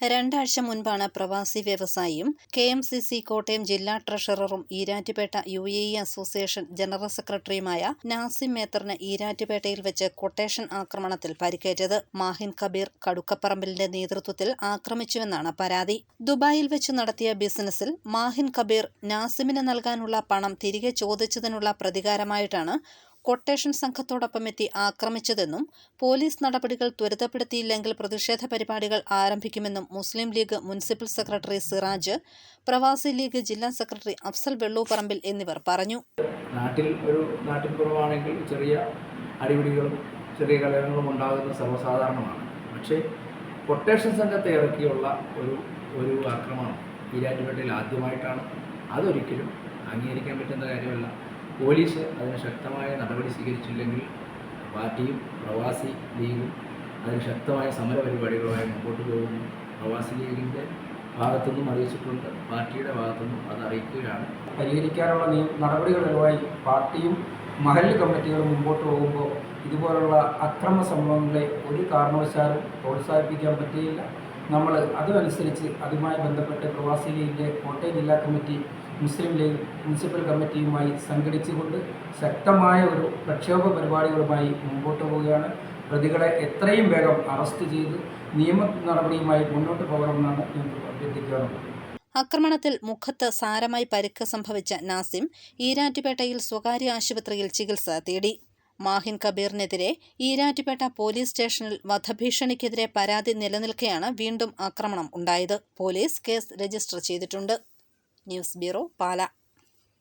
രണ്ടാഴ്ച മുൻപാണ് പ്രവാസി വ്യവസായിയും K M C C Kottayam ജില്ലാ ട്രഷററും Erattupetta U A E association general സെക്രട്ടറിയുമായ നാസിം മേത്തറിന് ഈരാറ്റുപേട്ടയിൽ വെച്ച് കൊട്ടേഷൻ ആക്രമണത്തിൽ പരിക്കേറ്റത് മാഹിൻ കബീർ കടുക്കപ്പറമ്പിലിന്റെ നേതൃത്വത്തിൽ ആക്രമിച്ചുവെന്നാണ് പരാതി. ദുബായിൽ വെച്ച് നടത്തിയ ബിസിനസ്സിൽ മാഹിൻ കബീർ നാസിമിന് നൽകാനുള്ള പണം തിരികെ ചോദിച്ചതിനുള്ള പ്രതികാരമായിട്ടാണ് കൊട്ടേഷൻ സംഘത്തോടൊപ്പം എത്തി ആക്രമിച്ചതെന്നും പോലീസ് നടപടികൾ ത്വരിതപ്പെടുത്തിയില്ലെങ്കിൽ പ്രതിഷേധ പരിപാടികൾ ആരംഭിക്കുമെന്നും Muslim league municipal secretary Siraj പ്രവാസി ലീഗ് ജില്ലാ സെക്രട്ടറി അഫ്സൽ വെള്ളൂപ്പറമ്പിൽ എന്നിവർ പറഞ്ഞു. നാട്ടിൽ ഒരു നാട്ടിൻ പുറമാണെങ്കിൽ ചെറിയ അടിപിടികളും ചെറിയ കലഹങ്ങളും ഉണ്ടാകുന്നത് സർവസാധാരണമാണ്. പക്ഷേ കൊട്ടേഷൻ സംഘത്തെ ഇറക്കിയുള്ള ഒരു ഒരു ആക്രമണം ഈരാറ്റുപേട്ടയിൽ ആദ്യമായിട്ടാണ്. അതൊരിക്കലും അംഗീകരിക്കാൻ പറ്റുന്ന കാര്യമല്ല. പോലീസ് അതിന് ശക്തമായ നടപടി സ്വീകരിച്ചില്ലെങ്കിൽ പാർട്ടിയും പ്രവാസി ലീഗും അതിന് ശക്തമായ സമരപരിപാടികളുമായി മുമ്പോട്ട് പോകുന്നു. പ്രവാസി ലീഗിന്റെ ഭാഗത്തുനിന്നും അറിയിച്ചിട്ടുണ്ട്. പാർട്ടിയുടെ ഭാഗത്തുനിന്നും അത് അറിയിക്കുകയാണ്. പരിഹരിക്കാനുള്ള നടപടികളുമായി പാർട്ടിയും മഹല്ല് കമ്മിറ്റികളും മുമ്പോട്ട് പോകുമ്പോൾ ഇതുപോലുള്ള അക്രമ സംഭവങ്ങളെ ഒരു കാരണവശാലും പ്രോത്സാഹിപ്പിക്കാൻ പറ്റുകയില്ല നമ്മൾ അതുമനുസരിച്ച് അതുമായി ബന്ധപ്പെട്ട് പ്രവാസി ലീഗിന്റെ കോട്ടയം ജില്ലാ കമ്മിറ്റി മുസ്ലിം ലീഗ് മുനിസിപ്പൽ കമ്മിറ്റിയുമായി സംഘടിച്ചുകൊണ്ട് ശക്തമായ ഒരു പ്രക്ഷോഭ പരിപാടികളുമായി മുമ്പോട്ട് പോവുകയാണ്. പ്രതികളെ എത്രയും വേഗം അറസ്റ്റ് ചെയ്ത് നിയമ നടപടിയുമായി മുന്നോട്ട് പോകണമെന്നാണ് ഞങ്ങൾ അഭ്യർത്ഥിക്കാറുള്ളത് ആക്രമണത്തിൽ മുഖത്ത് സാരമായി പരിക്ക് സംഭവിച്ച നാസിം ഈരാറ്റുപേട്ടയിൽ സ്വകാര്യ ആശുപത്രിയിൽ ചികിത്സ തേടി. മാഹിൻ കബീറിനെതിരെ ഈരാറ്റുപേട്ട പോലീസ് സ്റ്റേഷനിൽ വധഭീഷണിക്കെതിരെ പരാതി നിലനിൽക്കെയാണ് വീണ്ടും ആക്രമണം ഉണ്ടായത്. പോലീസ് കേസ് രജിസ്റ്റർ ചെയ്തിട്ടുണ്ട്. News bureau Pala.